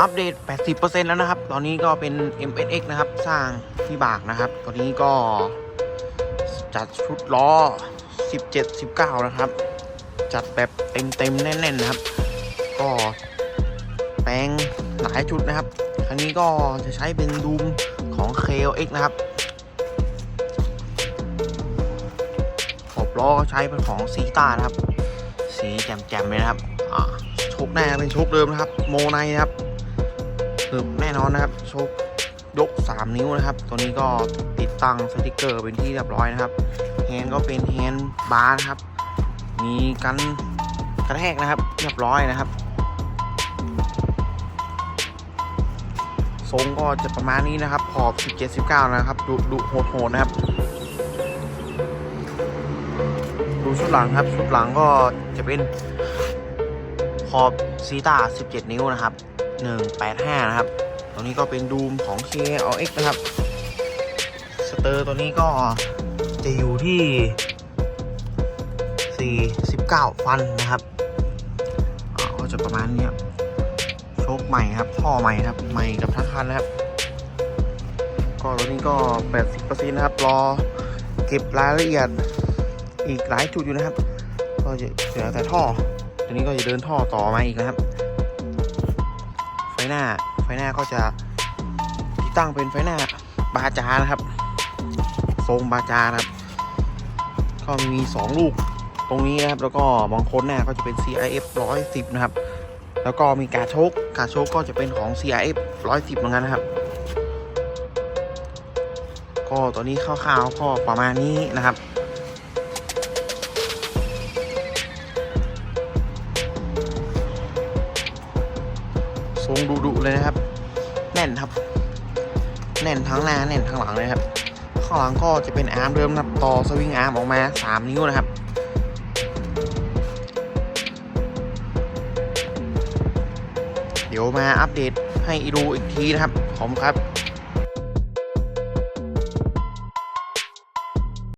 อัปเดต 80%แล้วนะครับ ตอนนี้ก็เป็น MSX นะครับ สร้างที่บากนะครับ ตอนนี้ก็จัดชุดล้อ 17 19 นะครับ จัดแบบเต็มๆแน่นๆนะครับ ก็แปลงหลายจุดนะครับ ครั้งนี้ก็จะใช้เป็นดูมของ KLX นะครับ ขอบล้อใช้เป็นของซีตานะครับ สีแจ่มๆเลยนะครับอ่าโชคหน้าเป็นโชคเดิมนะครับ โมไนนะครับ คือแน่นอนนะครับโชคยก 3 นิ้วนะครับ ตัวนี้ก็ติดตั้งสติกเกอร์เป็นที่เรียบร้อยนะครับแฮนด์ก็เป็นแฮนด์บาร์นะครับ มีกันกระแทกนะครับเรียบร้อยนะครับทรงก็จะประมาณนี้นะครับ ขอบ 17 19 นะครับ ดุดุโหดโหดนะครับ ดูชุดหลังครับ ชุดหลังก็จะเป็นขอบซีตา17 นิ้วนะครับ 185 นะครับ ตัวนี้ก็เป็นดูมของ KLX นะครับ สเตอร์ตัวนี้ก็จะอยู่ที่ 49 ฟันนะครับก็จะประมาณนี้ครับโชคใหม่ครับท่อใหม่ครับใหม่กับทั้งคันนะครับ ก็ตัวนี้ก็ 80%นะครับ รอเก็บรายละเอียดอีกหลายจุดอยู่นะครับ ก็จะเหลือแต่ท่อ ตัวนี้ก็จะเดินท่อต่อมาอีกนะครับ หน้า ไฟหน้าก็จะที่ตั้งเป็นไฟหน้าบาจานะครับ ทรงบาจานะครับ ก็มี2ลูกตรงนี้นะครับ แล้วก็บางคนหน้าก็จะเป็น CIF 110 นะครับ แล้วก็มีกาโชกกาโชกก็จะเป็นของ CIF 110 เหมือนกันนะครับ ก็ตัวนี้คร่าวๆก็ประมาณนี้นะครับ ทรงดุๆเลยนะครับ แน่นครับ แน่นทั้งหน้าแน่นทั้งหลังเลยครับ ข้างหลังก็จะเป็นอาร์มเดิมนะครับต่อสวิงอาร์มออกมา 3 นิ้วนะครับเดี๋ยวมาอัปเดตให้ดูอีกทีนะครับผมครับ